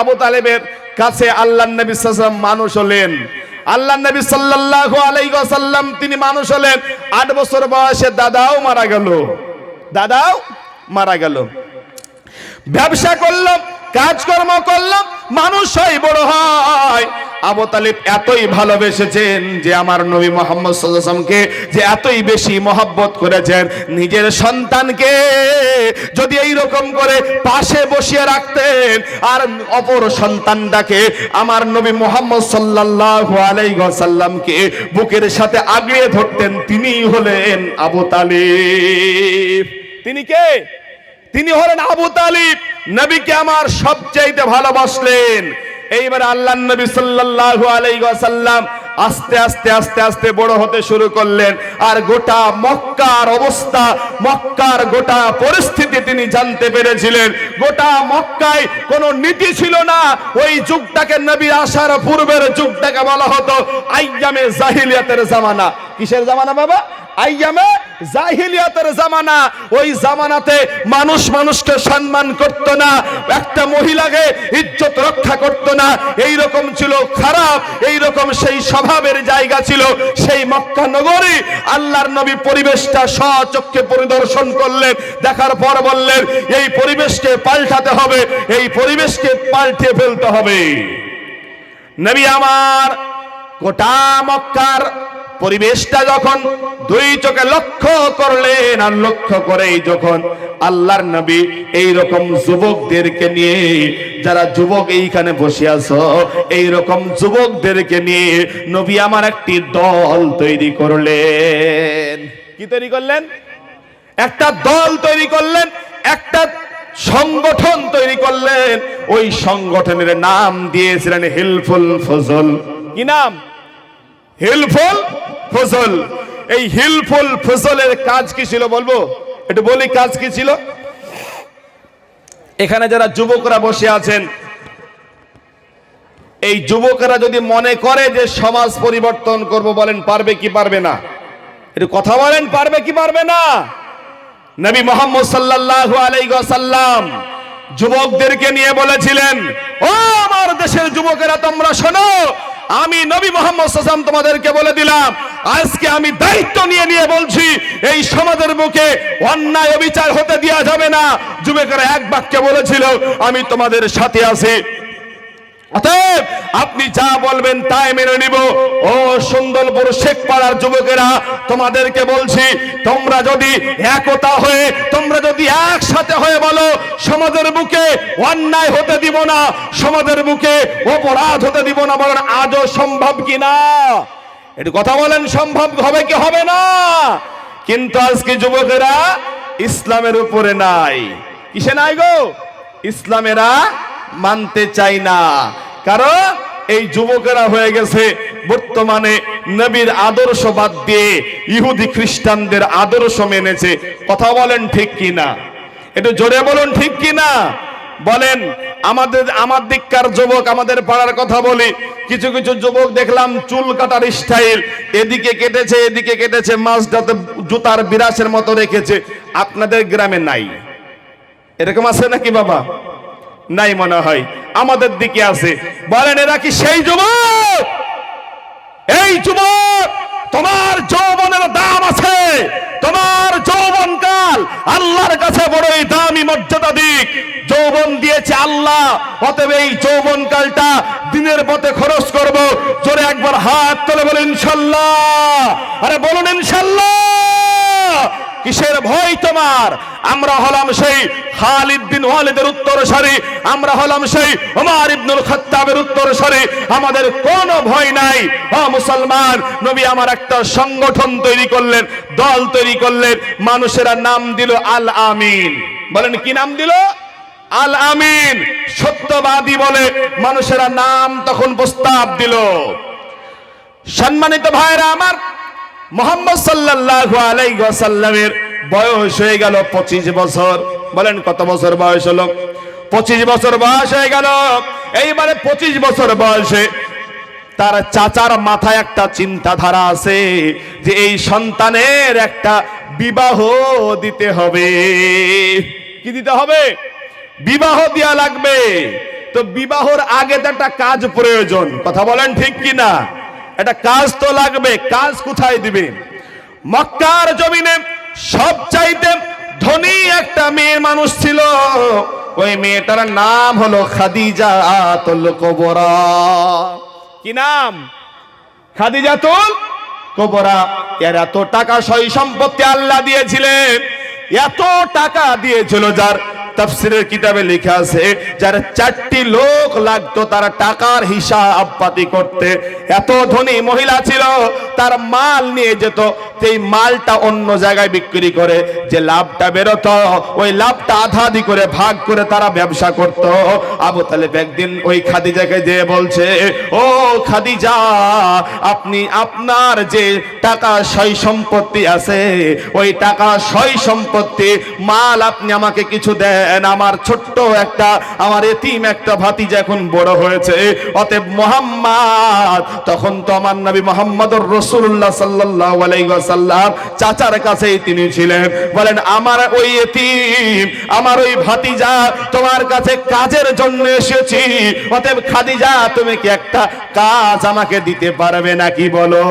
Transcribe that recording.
আবু তালেবের কাছে আল্লাহ নবী সাল্লাম মানুষ হলেন। আল্লাহ নবী সাল্লাল্লাহু আলাইহি ওয়াসাল্লাম তিনি মানুষ হলেন। আট বছর বয়সে দাদাও মারা গেল। দাদাও মারা গেল। ব্যবসা করলাম, কাজকর্ম করলাম, মানুষ হয় বড় হয়। আবু তালিব এতই ভালোবেসেছেন যে আমার নবী মোহাম্মদ সাল্লামকে যে এতই বেশি মহব্বত করেছেন নিজের সন্তানকে যদি এই রকম করে পাশে বসিয়ে রাখতেন আর অপর সন্তানটাকে আমার নবী মোহাম্মদ সাল্লাল্লাহু আলাইহি ওয়াসাল্লামকে বুকের সাথে আগলিয়ে ধরতেন তিনিই হলেন আবু তালিব। তিনি কে? তিনি হলেন আবু তালিব। নবীকে আমার সবচাইতে ভালোবাসলেন। এইবার আল্লাহ নবী সাল্লাল্লাহু আলাইহি ওয়াসাল্লাম আস্তে আস্তে আস্তে আস্তে বড় হতে শুরু করলেন। আর গোটা মক্কার অবস্থা, মক্কার গোটা পরিস্থিতি তিনি জানতে পেরেছিলেন। গোটা মক্কায় কোনো নীতি ছিল না। ওই যুগটাকে নবী আসার পূর্বের যুগটাকে বলা হতো আইয়ামে জাহিলিয়াতের জামানা। কিসের জামানা বাবা? আইয়ামে জাহিলিয়াতের জামানা, ওই জামানাতে মানুষ মানুষকে সম্মান করত না, একটা মহিলাকে ইজ্জত রক্ষা করত না। এই রকম ছিল খারাপ এই রকম সেই স্বভাবের জায়গা ছিল সেই মক্কা নগরী। আল্লাহর নবী পরিবেশটা স্বচক্ষে পরিদর্শন করলেন, দেখার পর বললেন, এই পরিবেশকে পাল্টাতে হবে, এই পরিবেশকে পাল্টে ফেলতে হবে। নবী আমার গোটা মক্কার পরিবেশটা যখন দুই চোখে লক্ষ্য করলেন আর লক্ষ্য করেই যখন আল্লাহর নবী এই রকম যুবকদেরকে নিয়ে, যারা যুবক এইখানে বসে আছো এই রকম যুবকদেরকে নিয়ে নবী আমার একটি দল তৈরি করলেন। কি তৈরি করলেন? একটা দল তৈরি করলেন, একটা সংগঠন তৈরি করলেন। ওই সংগঠনের নাম দিয়েছিলেন হিলফুল ফজল। কি নাম? হিলফুল ফজল। এই হিলফুল ফজলের কাজ কি ছিল বলব? একটু বলি কাজ কি ছিল? এখানে যারা যুবকরা বসে আছেন, এই যুবকরা যদি মনে করে যে সমাজ পরিবর্তন করব বলেন, পারবে কি পারবে না? একটু কথা বলেন, পারবে কি পারবে না? নবী মোহাম্মদ সাল্লাল্লাহু আলাইহি ওয়াসাল্লাম যুবকদেরকে নিয়ে বলেছিলেন, ও আমার দেশের যুবকেরা, তোমরা শোনো আমি নবী মোহাম্মদ সাসাম তোমাদেরকে বলে দিলাম, আজকে আমি দায়িত্ব নিয়ে নিয়ে বলছি, এই সমাজের বুকে অন্যায় অবিচার হতে দেওয়া যাবে না। যুবকেরা এক বাক্যে বলেছিল, আমি তোমাদের সাথে আছি। অতএব আপনি যা বলবেন তাই মেনে নিব। ও সুন্দরপুর শেখ পাড়ার যুবকেরা, তোমাদেরকে বলছি, তোমরা যদি একতা হয়ে, তোমরা যদি একসাথে হয়ে বলো, সমাজের বুকে অন্যায় হতে দিব না, সমাজের বুকে অপরাধ হতে দিব না বলেন আজও সম্ভব কি না? একটু কথা বলেন, সম্ভব হবে কি হবে না? কিন্তু আজকে যুবকেরা ইসলামের উপরে নাই। কিসে নাই গো? ইসলামেরা মানতে চাই না। কারণ এই যুবকেরা হয়ে গেছে। বর্তমানে নবীর আদর্শ বাদ দিয়ে ইহুদি খ্রিস্টানদের আদর্শ মেনেছে। কথা বলেন ঠিক কি না একটু জোরে বলুন ঠিক কি না বলেন, আমাদের, আমার দিককার যুবক, আমাদের পাড়ার কথা বলি। কিছু কিছু যুবক দেখলাম চুল কাটার স্টাইল। এদিকে কেটেছে এদিকে কেটেছে মাছটাতে জুতার বিরাসের মতো রেখেছে। আপনাদের গ্রামে নাই। এরকম আছে নাকি বাবা? নাই মনে হয়। আমাদের দিকে আছে। বলেন, এরা কি সেই যুবক? এই যুবক, তোমার যৌবনের দাম আছে। তোমার যৌবন কাল আল্লাহর কাছে বড়ই দামি মর্যাদা দিক। যৌবন দিয়েছে আল্লাহ। অতএব এই যৌবন কালটা দিনের পথে খরচ করব। জোরে একবার হাত তুলে বলেন, ইনশাল্লাহ। আরে বলুন, ইনশাল্লাহ। কিসের ভয় তোমার? আমরা হলাম সেই খালিদ বিন ওয়ালিদের উত্তর সারি আমরা হলাম সেই ওমর ইবনুল খাত্তাবের উত্তর সারি আমাদের কোনো ভয় নাই। ও মুসলমান, নবী আমার একটা সংগঠন তৈরি করলেন, দল তৈরি করলেন। মানুষেরা নাম দিল আল আমিন। বলেন কি নাম দিল? আল আমিন। সত্যবাদী বলে মানুষেরা নাম তখন প্রস্তাব দিল। সম্মানিত ভাইরা আমার মোহাম্মদ সাল্লাল্লাহু আলাইহি ওয়াসাল্লামের বয়স হয়ে গেল পঁচিশ বছর। বলেন কত বছর বয়স হলো? পঁচিশ বছর বয়স হয়ে গেল। এইবারে পঁচিশ বছর বয়সে তার চাচার মাথায় একটা চিন্তাধারা আছে যে এই সন্তানের একটা বিবাহ দিতে হবে। কি দিতে হবে? বিবাহ দেওয়া লাগবে। তো বিবাহর আগে তো একটা কাজ প্রয়োজন। কথা বলেন ঠিক কি না একটা কাজ তো লাগবে, কাজ কোথায় দিবে? মক্কার জমিনে সব চাইতে ধনী একটা মেয়ে মানুষ ছিল। ওই মেয়েটার নাম হলো খাদিজা তুল কবরা। কি নাম? খাদিজা খাদিজাতুল কবরা। এর এত টাকা সই সম্পত্তি আল্লাহ দিয়েছিলেন, এত টাকা দিয়েছিল যার তাফসিরের কিতাবে লেখা আছে, যারা চারটি লোক লাগতো, তারা টাকার হিসাব পাতি করতে। এত ধনী মহিলা ছিল, তার মাল নিয়ে যেত সেই মালটা অন্য জায়গায় বিক্রি করে, যে লাভটা বেরোতো, ওই লাভটা আধা আধি করে ভাগ করে তারা ব্যবসা করত। আবু তালেব একদিন ওই খাদিজাকে যে বলছে, ও খাদিজা, আপনি আপনার যে টাকা সই সম্পত্তি আছে, ওই টাকা সই সম্পত্তি, মাল আপনি আমাকে কিছু দেন। আমার ছোট্ট একটা, আমার এতিম একটা ভাতিজা এখন বড় হয়েছে। অতএব মোহাম্মদ, তখন তো আমার নবী মোহাম্মদুর রসুল্লাহ সাল্লাল্লাহু আলাইহি ওয়াসাল্লাম চাচার কাছেই তিনি ছিলেন। বলেন, আমার ওই এতিম, আমার ওই ভাতিজা তোমার কাছে কাজের জন্য এসেছি। অতএব খাদিজা, তুমি কি একটা কাজ আমাকে দিতে পারবে নাকি বলো?